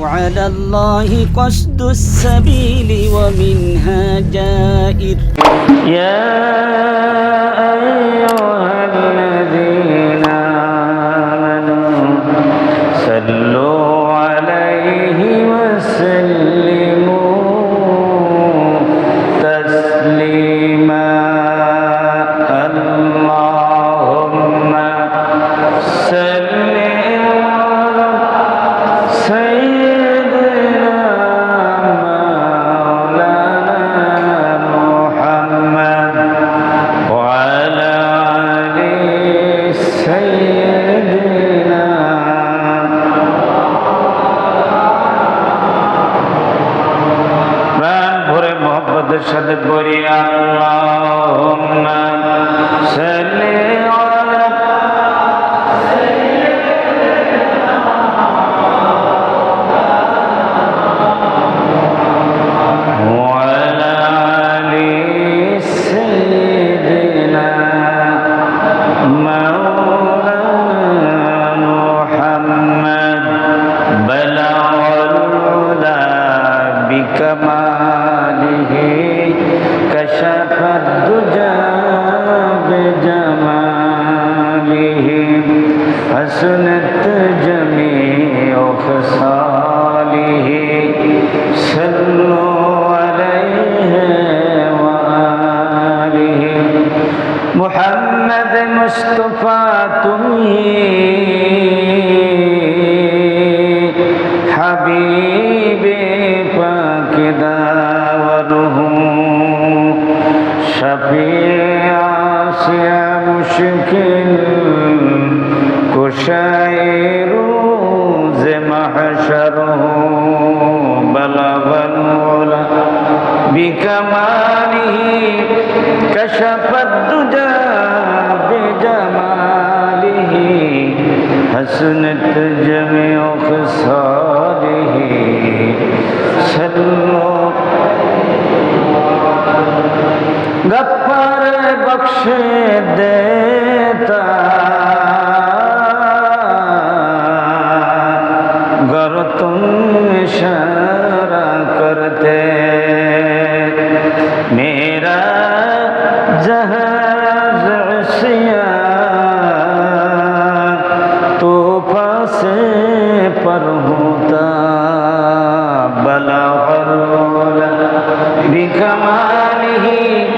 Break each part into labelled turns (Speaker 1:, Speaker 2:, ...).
Speaker 1: وعلى الله قصد السبيل ومنها جائر. يا أيها الذين সাথে পড়ি حسنت جميع خصاله صلوا عليه وآله محمد مصطفى تمہیں कशपतुजा बेजमालिह हसनत जमिउ खसालिह बख्श दे कमाल ही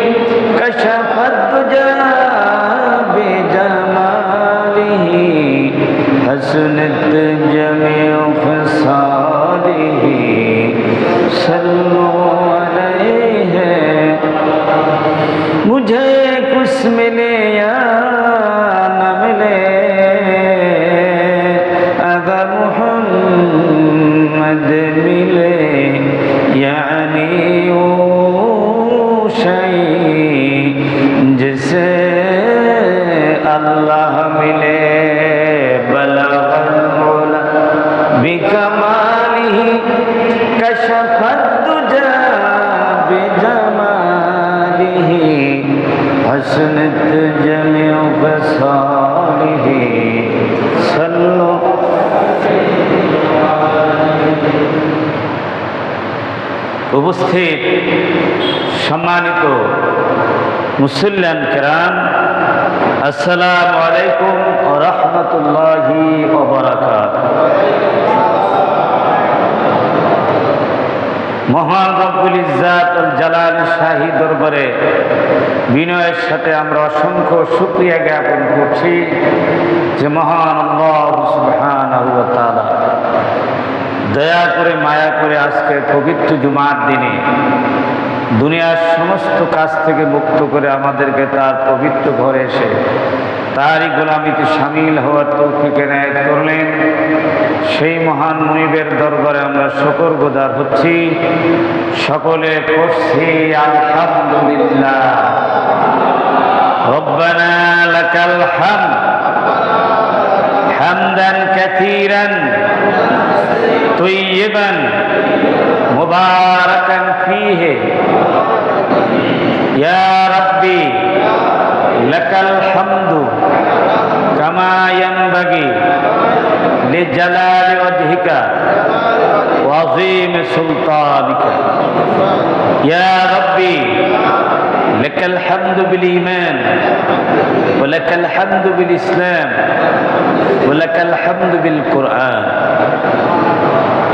Speaker 1: উপস্থিত সম্মানিত মুসল্লান কেরাম আসসালামু আলাইকুম ও রহমতুল্লাহি মহান জালাল শাহী দরবারে বিনয়ের সাথে আমরা জ্ঞাপন করছি যে মহান দয়া করে মায়া করে আজকে পবিত্র জুমার দিনে দুনিয়ার সমস্ত কাজ থেকে মুক্ত করে আমাদেরকে তার পবিত্র ঘরে এসে তারই গোলামিতে সামিল হওয়ার তৌফিকে ন্যায় করলেন সেই মহান মনিবের দরবারে আমরা শকর গোদার হচ্ছি সকলে পড়ছি আলহামদুলিল্লাহ রব্বানা লাকাল হামদ হামদান কাথীরান طيبا مباركا فيه. يا ربي لك الحمد كما ينبغي لجلال وجهك سلطانك. يا ربي لك الحمد بالإيمان ولك الحمد بالإسلام ولك الحمد بالقرآن.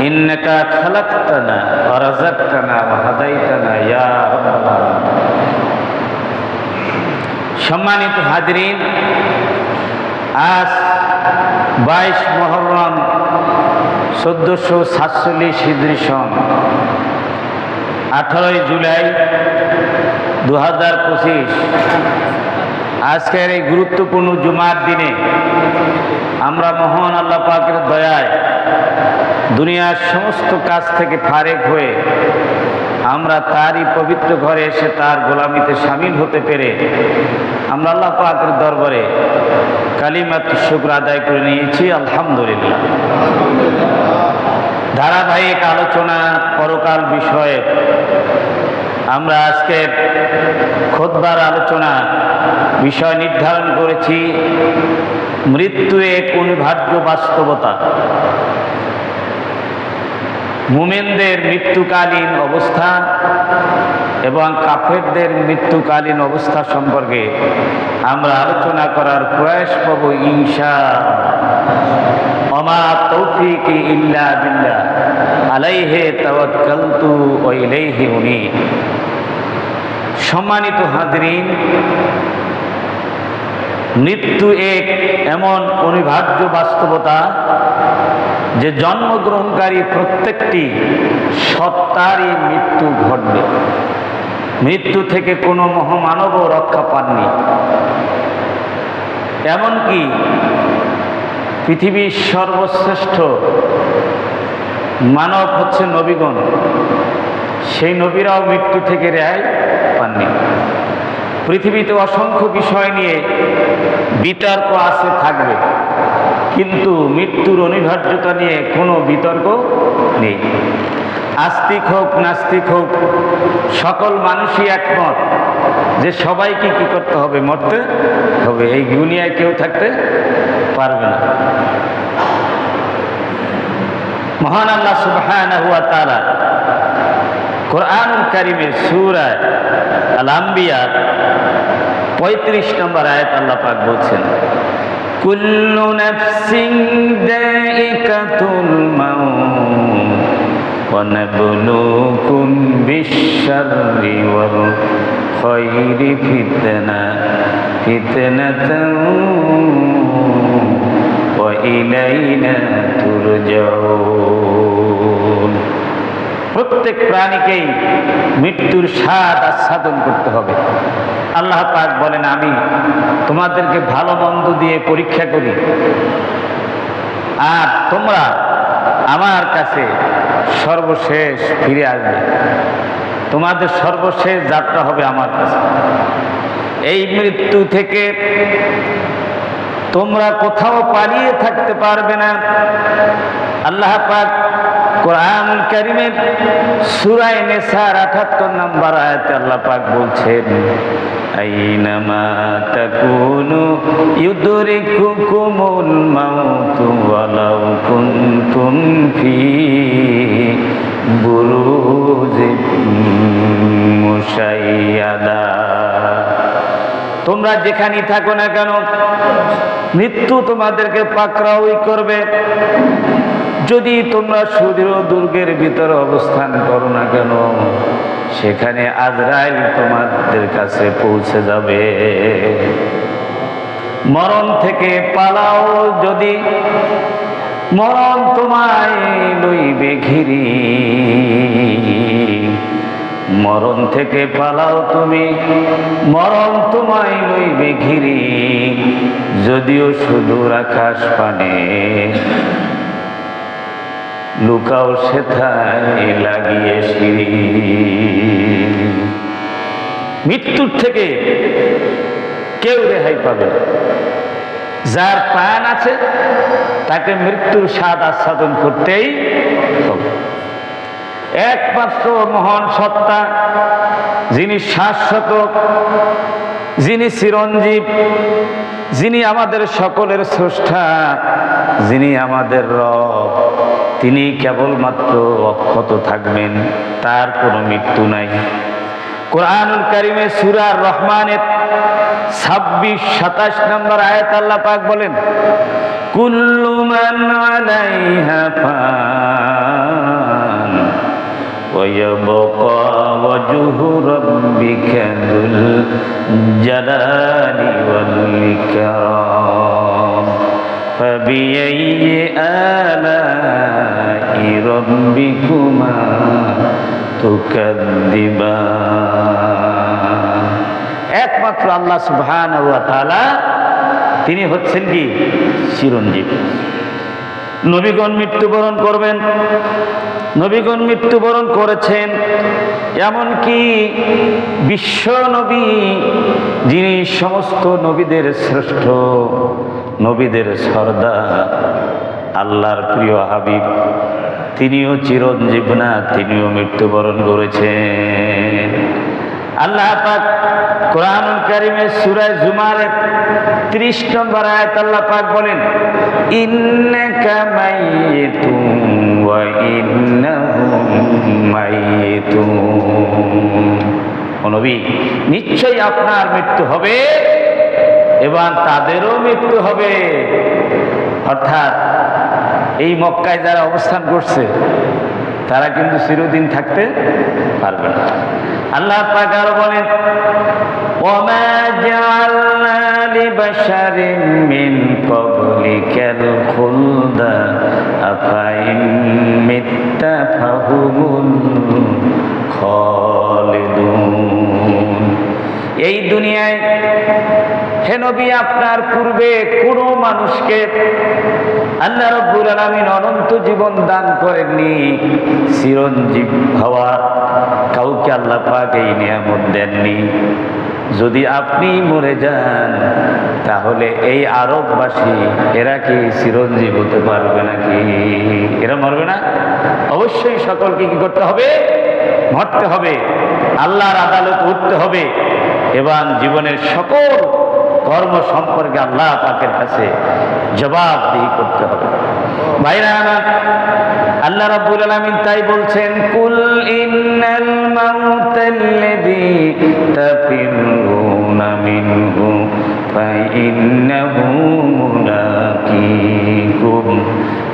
Speaker 1: ইন্নাকা খালাকতানা ওয়া রাযাকতানা ওয়া হাদাইতানা ইয়া রাব্বাল সম্মানিত হাজরিন, আজ বাইশ মহরম চোদ্দশো সাতচল্লিশ হিজড়ি সন, আঠারোই জুলাই দু হাজার পঁচিশ। আজকের এই গুরুত্বপূর্ণ জুমার দিনে আমরা মহান আল্লাহ পাকের দয়ায় দুনিয়ার সমস্ত কাজ থেকে ফারেক হয়ে আমরা তারই পবিত্র ঘরে এসে তার গোলামিতে সামিল হতে পেরে আমরা আল্লাহ পাকের দরবারে কালিমাত শুক্র আদায় করে নিয়েছি, আলহামদুলিল্লাহ। ধারাবাহিক আলোচনা, পরকাল বিষয়ে আমরা আজকে খোদবার আলোচনা বিষয় নির্ধারণ করেছি মৃত্যু এক অনিবার্য বাস্তবতা। মুমেনদের মৃত্যুকালীন অবস্থা এবং কাফেরদের মৃত্যুকালীন অবস্থা সম্পর্কে আমরা আলোচনা করার প্রয়াস পাব ইনশা অমা তৌফিক ইল্লা বিল্লাহ। আলাইহে তাওয়াক্কালতু ওয়া ইলাইহি উনীব সম্মানিত হাজরিন, মৃত্যু এক এমন অনিবার্য বাস্তবতা যে জন্মগ্রহণকারী প্রত্যেকটি সত্তারই মৃত্যু ঘটবে। মৃত্যু থেকে কোনো মহামানবও রক্ষা পাননি। এমনকি পৃথিবীর সর্বশ্রেষ্ঠ মানব হচ্ছে নবীগণ। সেই নবীরাও মৃত্যু থেকে রেহাই পাননি। পৃথিবীতে অসংখ্য বিষয় নিয়ে বিতর্ক আছে, থাকবে। কিন্তু মৃত্যুর অনিবার্যতা নিয়ে কোনো বিতর্ক নেই। আস্তিক হোক, নাস্তিক হোক, সকল মানুষই একমত যে সবাইকে কি করতে হবে? মরতে হবে। এই দুনিয়ায় কেউ থাকতে পারবে না। মহান আল্লাহ সুবহানাহু ওয়া তাআলা কোরআনুল কারিমের সূরা আল 35 নম্বর আয়াত আল্লাহ পাক বলছেন, কুল্লু নাফসিন দাইকাতুল মাউত ওয়া নাবলুকুম বিশ-শাররি ওয়াল প্রত্যেক প্রাণীকেই মৃত্যুর স্বাদ আস্বাদন করতে হবে। আল্লাহ পাক বলেন, আমি তোমাদেরকে ভালো মন্দ দিয়ে পরীক্ষা করি। আর তোমরা আমার কাছে সর্বশেষ ফিরে আসবে। তোমাদের সর্বশেষ যাত্রা হবে আমার কাছে। এই মৃত্যু থেকে তোমরা কোথাও পালিয়ে থাকতে পারবে না। আল্লাহ পাক কোরআন কারিমের সুরাই নেসার আঠাত্তর নম্বর আয়াতে আল্লাহ পাক বলছেন মুশাইয়াদা। তোমরা যেখানেই থাকো না কেন, মৃত্যু তোমাদেরকে পাকড়াওই করবে। যদি তোমরা সুদৃঢ় দুর্গের ভিতরে অবস্থান করো না কেন, সেখানে আজরাইল তোমাদের কাছে পৌঁছে যাবে। মরণ থেকে পালাও যদি, মরণ তোমায় লইবে ঘিরি। মরণ থেকে পালাও তুমি। মরণ তোমায় লইবে ঘিরি, যদিও সুদূর আকাশ পানে। লুকাও সেথায় লাগিয়ে সিঁড়ি। মৃত্যুর থেকে কেউ রেহাই পাবে যার প্রাণ আছে, তাকে মৃত্যুর স্বাদ আস্বাদন করতেই হবে। একমাত্র মহান সত্তা, যিনি শাশ্বত, যিনি চিরঞ্জীব, যিনি আমাদের সকলের স্রষ্টা, যিনি আমাদের রব। তিনি কেবলমাত্র অক্ষত থাকবেন, তার কোনো মৃত্যু নাই। কোরআনুল কারিমে সুরার রহমানের ছাব্বিশ, সাতাশ নম্বর আয়াত আল্লাহ পাক বলেন, কুল্লু মান আলাইহা ويبقى وجه ربك ذو الجلال والإكرام فبأي آلاء ربكما تكذبان একমাত্র আল্লাহ সুবহানাহু ওয়া তাআলা তিনি হচ্ছেন কি চিরঞ্জীব নবীগণ মৃত্যুবরণ করবেন নবীগণ মৃত্যুবরণ করেছেন। এমনকি বিশ্ব নবী, যিনি সমস্ত নবীদের শ্রেষ্ঠ, নবীদের সর্দা আল্লাহর প্রিয় হাবিব, তিনিও চিরঞ্জীব না, তিনিও মৃত্যুবরণ করেছেন। আল্লাহ পাক কোরআন কারিমের সূরায় জুমারের 30 নম্বর আয়াত আল্লাহ পাক বলেন, ইন্নাকা নিশ্চয়ই আপনার মৃত্যু হবে, এবং তাদেরও মৃত্যু হবে। অর্থাৎ এই মক্কায় যারা অবস্থান করছে, তারা কিন্তু চিরদিন থাকতে পারবে না। আল্লাহ পাক আরও বলেন, ওমা জাআলনা লিবাশারিন মিন ক্বাবলিকাল খুলদা, আফাইন মিত্তা ফাহুমুল খালিদুন? এই দুনিয়ায় হে নবী, আপনার পূর্বে কোনো মানুষকে আল্লাহ রব্বুল আলামিন অনন্ত জীবন দান করেননি। চিরঞ্জীব হওয়া কাউকে আল্লাহ পাক এই নিয়ামত দেননি। যদি আপনি মরে যান, তাহলে এই আরববাসী, এরা কি চিরঞ্জীব হতে পারবে নাকি? এরা মরবে না? অবশ্যই সকলকে কি করতে হবে? মরতে হবে। আল্লাহর আদালত উঠতে হবে। এবং জীবনের সকল কর্ম সম্পর্কে আল্লাহ পাকের কাছে জবাবদিহি করতে হবে ভাইরা আমার আল্লাহ রাব্বুল আলামিন তাই বলছেন কুল ইন্নাল মাউতাল্লাযী তাফিরুনা মিনহু ফাইন্নাহু মুলাকীকুম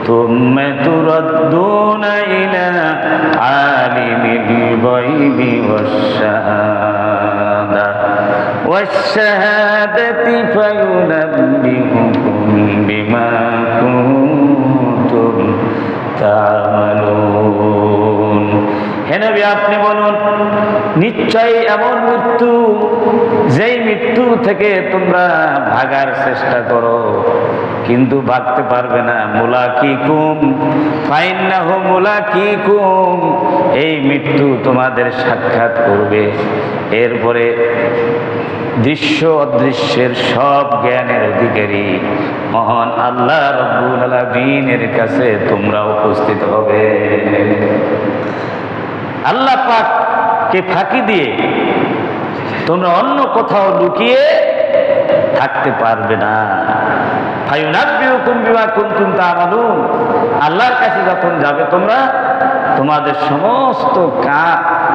Speaker 1: ثم تردون إلى عالم الغيب والشهادة والشهادة فينبئكم بما كنتم تعملون হে নবী আপনি বলুন নিশ্চয়ই এমন মৃত্যু যেই মৃত্যু থেকে তোমরা ভাগার চেষ্টা করো কিন্তু ভাগতে পারবে না। মুলা কি কুম ফাইন না হো মুলা কি কুম এই মৃত্যু তোমাদের সাক্ষাৎ করবে। এরপরে দৃশ্য অদৃশ্যের সব জ্ঞানের অধিকারী, মহান আল্লাহ রব্বুল আলামিনের কাছে তোমরা উপস্থিত হবে। আল্লাহ পাককে ফাঁকি দিয়ে তোমরা অন্য কোথাও লুকিয়ে থাকতে পারবে না। আল্লাহর কাছে যখন যাবে তোমরা, তোমাদের সমস্ত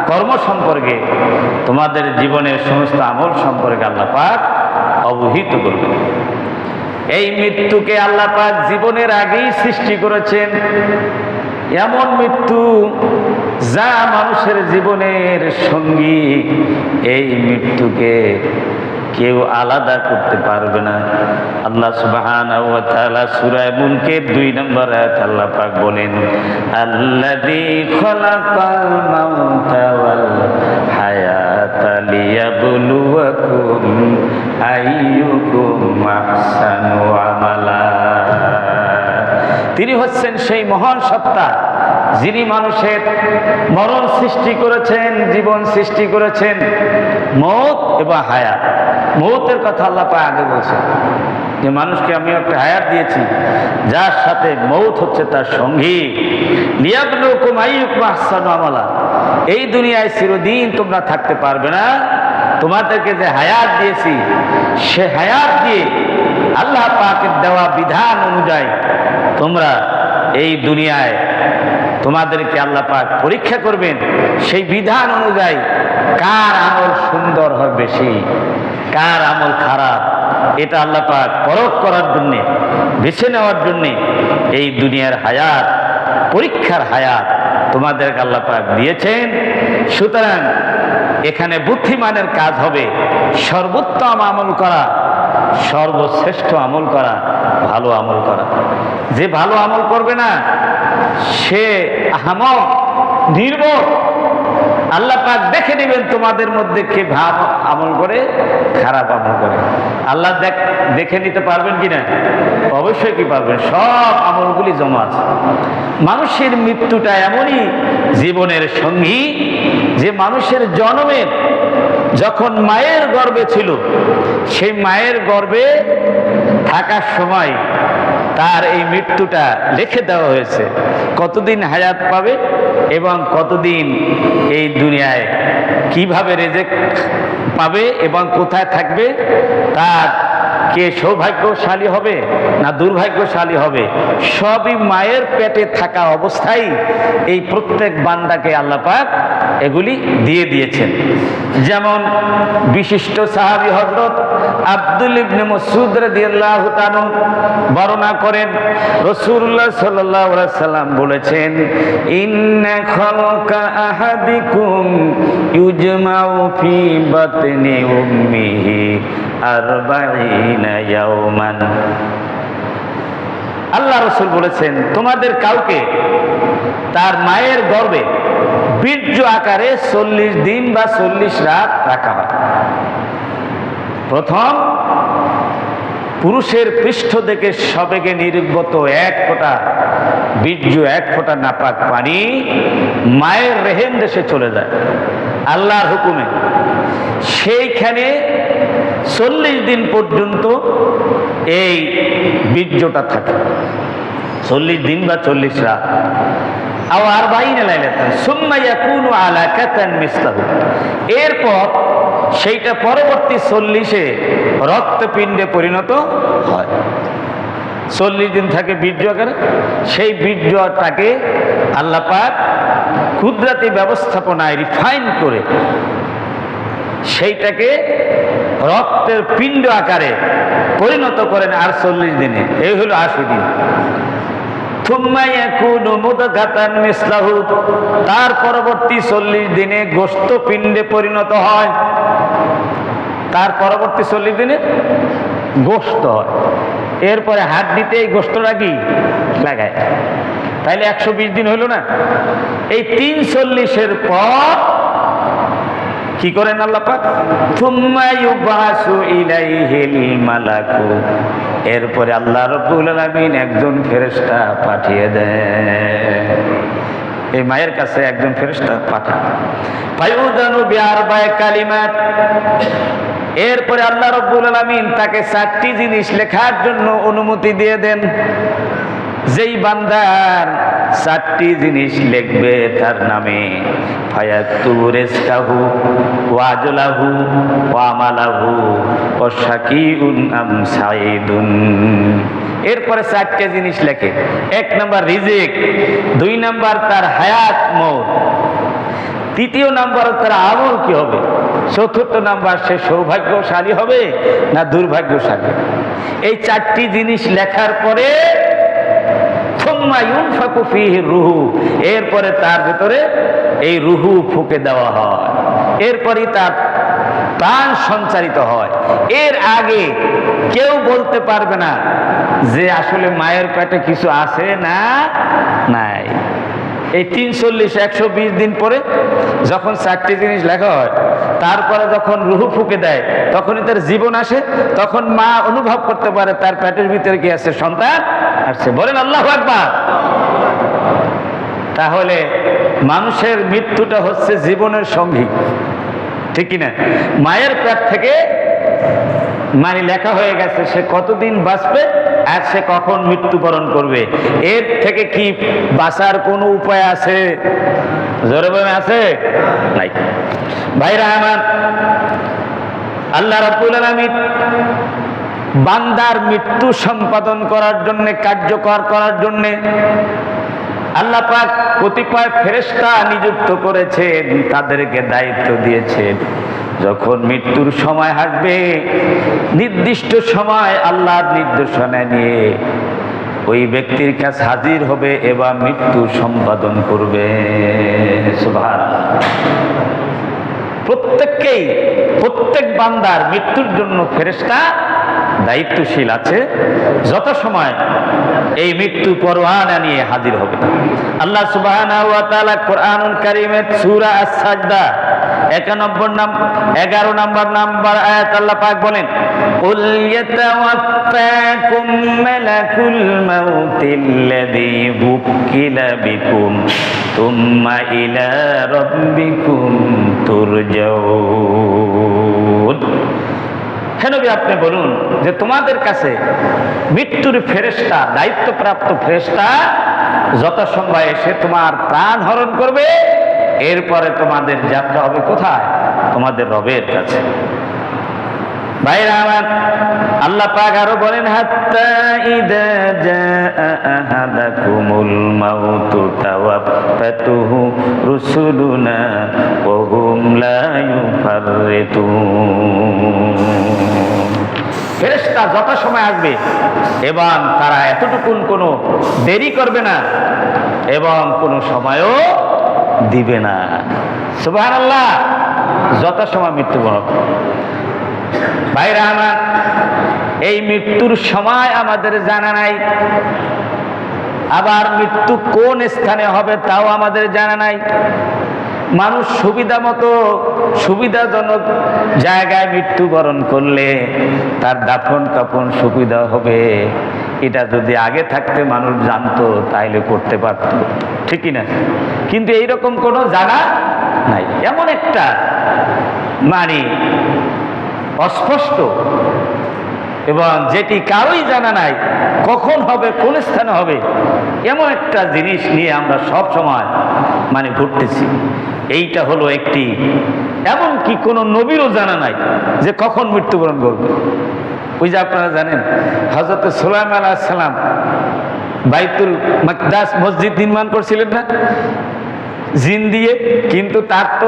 Speaker 1: কর্ম সম্পর্কে, তোমাদের জীবনের সমস্ত আমল সম্পর্কে আল্লাহ পাক অবহিত করবেন। এই মৃত্যুকে আল্লাহ পাক জীবনের আগেই সৃষ্টি করেছেন। এমন মৃত্যু যা মানুষের জীবনের সঙ্গী এই মৃত্যুকে কেউ আলাদা করতে পারবে না। আল্লাহ সুবহানাহু ওয়া তাআলা সূরা দুই নম্বর আয়াত আল্লাহ পাক বলেন আমালা। তিনি হচ্ছেন সেই মহান সত্তা, যিনি মানুষের মরণ সৃষ্টি করেছেন, জীবন সৃষ্টি করেছেন, মত এবং হায়াত। মৌতের কথা আল্লাহ পায় আগে বলছেন যে মানুষকে আমি একটা হায়াত দিয়েছি, যার সাথে মৌত হচ্ছে তার সঙ্গী। আমালা। এই দুনিয়ায় চিরদিন তোমরা থাকতে পারবে না। তোমাদেরকে যে হায়াত দিয়েছি, সে হায়াত দিয়ে আল্লাহ পাকের দেওয়া বিধান অনুযায়ী তোমরা এই দুনিয়ায় তোমাদেরকে আল্লাহ পাক পরীক্ষা করবেন। সেই বিধান অনুযায়ী কার আমল সুন্দর হয় বেশি? কার আমল খারাপ? এটা আল্লাহ পাক পরখ করার জন্যে, বেছে নেওয়ার জন্যে এই দুনিয়ার হায়াত, পরীক্ষার হায়াত তোমাদেরকে আল্লাহ পাক দিয়েছেন। সুতরাং এখানে বুদ্ধিমানের কাজ হবে সর্বোত্তম আমল করা, সর্বশ্রেষ্ঠ আমল করা, ভালো আমল করা। যে ভালো আমল করবে না, সে আহমক, নির্বোধ আল্লাহ পাক দেখে নেবেন তোমাদের মধ্যে কে ভাব আমল করে, খারাপ আমল করে। আল্লাহ দেখ, দেখে নিতে পারবেন কি না? অবশ্যই কি পারবেন, সব আমলগুলি জমা আছে। মানুষের মৃত্যুটা এমনই জীবনের সঙ্গী যে মানুষের জন্মের যখন মায়ের গর্ভে ছিল, সেই মায়ের গর্ভে থাকার সময় তার এই মৃত্যুটা লিখে দেওয়া হয়েছে। কতদিন হায়াত পাবে এবং কতদিন এই দুনিয়ায় কীভাবে রেজেক পাবে এবং কোথায় থাকবে, তার কে সৌভাগ্যশালী হবে না দুর্ভাগ্যশালী হবে? সবই মায়ের পেটে থাকা অবস্থায় এই প্রত্যেক বান্দাকে আল্লাপাক এগুলি দিয়ে দিয়েছেন। যেমন বিশিষ্ট সাহাবি হজরত আব্দুল ইবনে মসুদ রাদিয়াল্লাহু তাআলা বর্ণনা করেন আলাইহি সাল্লাম বলেছেন, ইন্না খালকা ইয়াওমান আল্লাহ রসুল বলেছেন, তোমাদের কাউকে তার মায়ের গর্ভে বীর্য আকারে চল্লিশ দিন বা চল্লিশ রাত রাখা হয়। প্রথম, পুরুষের পৃষ্ঠ থেকে সবেগে নির্গত এক ফোঁটা বীর্য, এক ফোঁটা নাপাক পানি মায়ের রেহেম দেশে চলে যায়। আল্লাহর হুকুমে। সেইখানে চল্লিশ দিন পর্যন্ত এই বীর্যটা থাকে। চল্লিশ দিন বা চল্লিশ রাত। আবার বাইনে লাইলাতান, সুম্মা ইয়াকুনু আলাকাতান মিসলাহু। এরপর সেইটা পরবর্তী চল্লিশে রক্তপিণ্ডে পরিণত হয়। চল্লিশ দিন থাকে বীর্য আকারে, সেই বীর্যটাকে আল্লাহ পাক কুদরাতি ব্যবস্থাপনায় রিফাইন করে, সেইটাকে রক্তের পিণ্ড আকারে পরিণত করেন আর চল্লিশ দিনে। এই হলো আশি দিন তার পরবর্তী চল্লিশ দিনে গোস্ত পিণ্ডে পরিণত হয়। তার পরবর্তী চল্লিশ দিনে গোস্ত হয়। এরপরে হাত দিতে এই গোস্তটা কি? লাগায়। তাইলে একশো দিন হইল না? এই তিন চল্লিশের পর কি করেন আল্লাহ পাক? থুম্মা ইউবাসু ইলাইহিল মালাকু এরপরে আল্লাহ রব্বুল আলামিন একজন ফেরেশতা পাঠিয়ে দেন। এই মায়ের কাছে একজন ফেরেশতা পাঠান। কালিমাত। এরপরে আল্লাহ রব্বুল আলামিন তাকে চারটি জিনিস লেখার জন্য অনুমতি দিয়ে দেন। যেই বান্দার চারটি জিনিস লিখবে তার নামে ওয়াজলাহু ও সাইদুন এরপরে চারটে জিনিস লেখে। এক নাম্বার রিজিক, দুই নাম্বার তার হায়াত মৌত, তৃতীয় নাম্বার তার আমল কি হবে, চতুর্থ নাম্বার সে সৌভাগ্যশালী হবে না দুর্ভাগ্যশালী এই চারটি জিনিস লেখার পরে রুহু। এরপরে তার ভেতরে এই রুহু ফুকে দেওয়া হয়। এরপরই তার প্রাণ সঞ্চারিত হয়। এর আগে কেউ বলতে পারবে না যে আসলে মায়ের পেটে কিছু আছে না নাই। এই তিন চল্লিশ একশো দিন পরে যখন চারটি জিনিস লেখা হয় তারপরে যখন রুহু ফুকে দেয়, তখনই তার জীবন আসে, তখন মা অনুভব করতে পারে তার পেটের ভিতরে কি আছে সন্তান? আসছে। বলেন, আল্লাহ একবার তাহলে মানুষের মৃত্যুটা হচ্ছে জীবনের সঙ্গী। ঠিক কিনা? মায়ের পেট থেকে মানে লেখা হয়ে গেছে, সে কতদিন বাঁচবে আর সে কখন মৃত্যুবরণ করবে। এর থেকে কি বাঁচার কোনো উপায় আছে? জোরে আছে? নাই। ভাইরা আমার আল্লাহ রাব্বুল বান্দার মৃত্যু সম্পাদন করার জন্য, কার্যকর করার জন্যে আল্লাহ পাক কতিপয় ফেরেশতা নিযুক্ত করেছেন, তাদেরকে দায়িত্ব দিয়েছেন। যখন মৃত্যুর সময় হাঁটবে নির্দিষ্ট সময় আল্লাহর নির্দেশনা নিয়ে ওই ব্যক্তির কাছে হাজির হবে, এবার মৃত্যু সম্পাদন করবে। প্রত্যেককেই, প্রত্যেক বান্দার মৃত্যুর জন্য ফেরেশতা দায়িত্বশীল আছে। যত সময় এই মৃত্যু পরোয়ানা নিয়ে হাজির হবে। আল্লাহ কারীমের সূরা 91 নাম 11 নম্বর নাম্বার আয়াত আল্লাহ পাক বলেন ইয়াতাওয়াফাকুম মালাকুল মাউতিল্লাযী বুকিলা বিকুম তুম্মা ইলা রাব্বিকুম তুরজাউন। হে নবী, আপনি বলুন যে তোমাদের কাছে মৃত্যুর ফেরেশতা, দায়িত্বপ্রাপ্ত ফেরেশতা যথাসময় এসে তোমার প্রাণ হরণ করবে? এরপরে তোমাদের যাত্রা হবে কোথায়? তোমাদের রবের কাছে। ভাইরা আমার, আল্লাহ বলেন যত সময় আসবে, এবং তারা এতটুকুন কোনো দেরি করবে না, এবং কোনো সময়ও দিবে না। সুবহানাল্লাহ, যত সময় মৃত্যুবরণ। ভাইরা আমার, এই মৃত্যুর সময় আমাদের জানা নাই। আবার মৃত্যু কোন স্থানে হবে তাও আমাদের জানা নাই। মানুষ সুবিধা মতো সুবিধাজনক জায়গায় মৃত্যুবরণ করলে তার দাফন কাফন সুবিধা হবে। এটা যদি আগে থাকতে মানুষ জানতো, তাইলে করতে পারত। ঠিকই না কিন্তু এইরকম কোনো জানা নাই। এমন একটা মানে অস্পষ্ট এবং যেটি কারোই জানা নাই, কখন হবে, কোন স্থানে হবে, এমন একটা জিনিস নিয়ে আমরা সব সময় মানে ঘুরতেছি। এইটা হলো একটি এমন কি কোনো নবীরও জানা নাই যে কখন মৃত্যুবরণ করবে। ওই যে আপনারা জানেন হজরত সোলাইম সালাম বাইতুল মাকদাস মসজিদ নির্মাণ করছিলেন না? জিন দিয়ে, কিন্তু তার তো